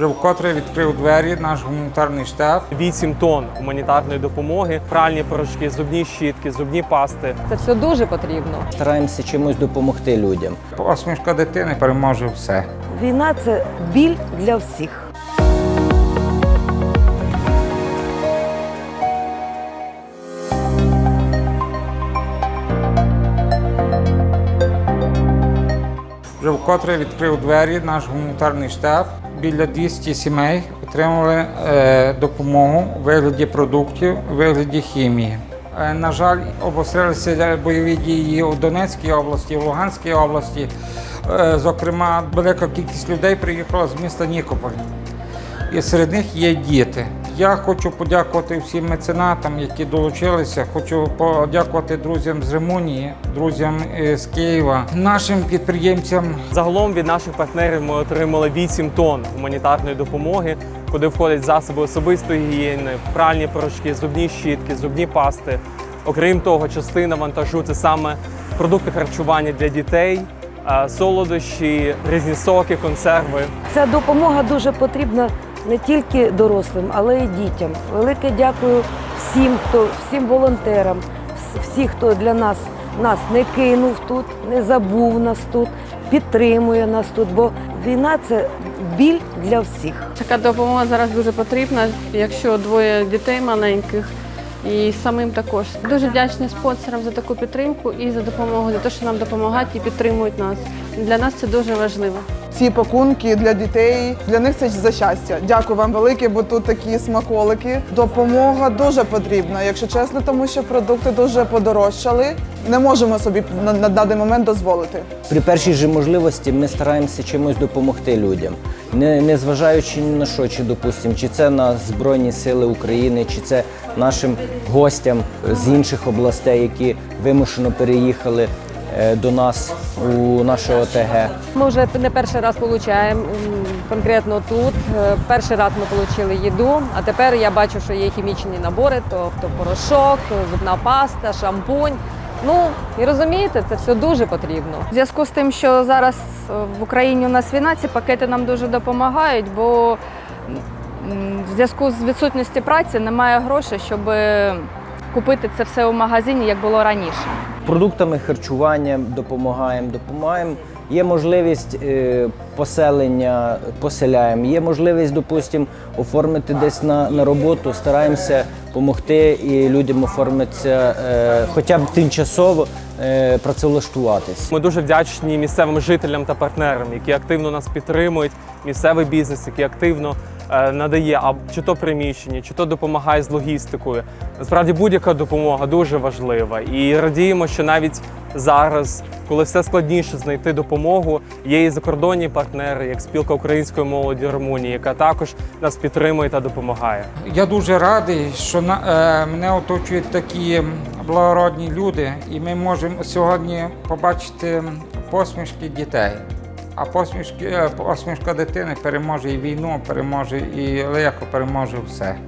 Вже вкотре відкрив двері наш гуманітарний штаб. 8 тонн гуманітарної допомоги, пральні порошки, зубні щітки, зубні пасти. Це все дуже потрібно. Стараємося чимось допомогти людям. Посмішка дитини переможе все. Війна це біль для всіх. Вже вкотре відкрив двері наш гуманітарний штаб. Біля 200 сімей отримали е, допомогу у вигляді продуктів, у вигляді хімії. Е, на жаль, обострилися бойові дії у Донецькій області, в Луганській області. Е, зокрема, велика кількість людей приїхала з міста Нікополь. І серед них є діти. Я хочу подякувати всім меценатам, які долучилися. Хочу подякувати друзям з Римунії, друзям е, з Києва, нашим підприємцям, Загалом від наших партнерів ми отримали 8 тонн гуманітарної допомоги, куди входять засоби особистої гігієни, пральні порошки, зубні щітки, зубні пасти. Окрім того, частина вантажу це саме продукти харчування для дітей, е, солодощі, різні соки, консерви. Ця допомога дуже потрібна не тільки дорослим, але й дітям. Велике дякую всім, хто всім волонтерам, всі, хто для нас нас не кинув тут, не забув нас тут, підтримує нас тут. Бо війна це біль для всіх. Така допомога зараз дуже потрібна, якщо двоє дітей маленьких. І самим також дуже вдячні спонсорам за таку підтримку і за допомогу, за те, що нам допомагають і підтримують нас. Для нас це дуже важливо. Ці пакунки для дітей. Для них це за щастя. Дякую вам велике, бо тут такі смаколики. Допомога дуже потрібна, якщо чесно, тому що продукти дуже подорожчали. Не можемо собі на, на даний момент дозволити. При першій же можливості ми стараємося чимось допомогти людям, не, не зважаючи ні на що, чи допустимо, чи це на Збройні Сили України, чи це нашим гостям з інших областей, які вимушено переїхали до нас у наше ОТГ. Ми вже не перший раз отримуємо конкретно тут. Е, Перший раз ми отримали їду, а тепер я бачу, що є хімічні набори, тобто порошок, зубна паста, шампунь. Ну і розумієте, це все дуже потрібно. В зв'язку з тим, що зараз е, в Україні у нас війна, ці пакети нам дуже допомагають, бо в зв'язку з відсутністю праці немає грошей, щоб купити це все у магазині, як було раніше. Продуктами харчування допомагаємо, допомагаємо. Є можливість е, поселення, поселяємо. Є можливість, допустимо, оформити десь на, на роботу. Стараємося допомогти і людям оформитися, е, хоча б тимчасово е, працевлаштуватись. Ми дуже вдячні місцевим жителям та партнерам, які активно нас підтримують, місцевий бізнес, який активно надає а чи то приміщення, чи то допомагає з логістикою. Насправді будь-яка допомога дуже важлива. І радіємо, що навіть зараз, коли все складніше знайти допомогу, є і закордонні партнери, як спілка української молоді Румунії, яка також нас підтримує та допомагає. Я дуже радий, що на, е, мене оточують такі благородні люди, і ми можемо сьогодні побачити посмішки дітей. А посмішки, е, посмішка дитини переможе і війну, переможе і легко переможе все.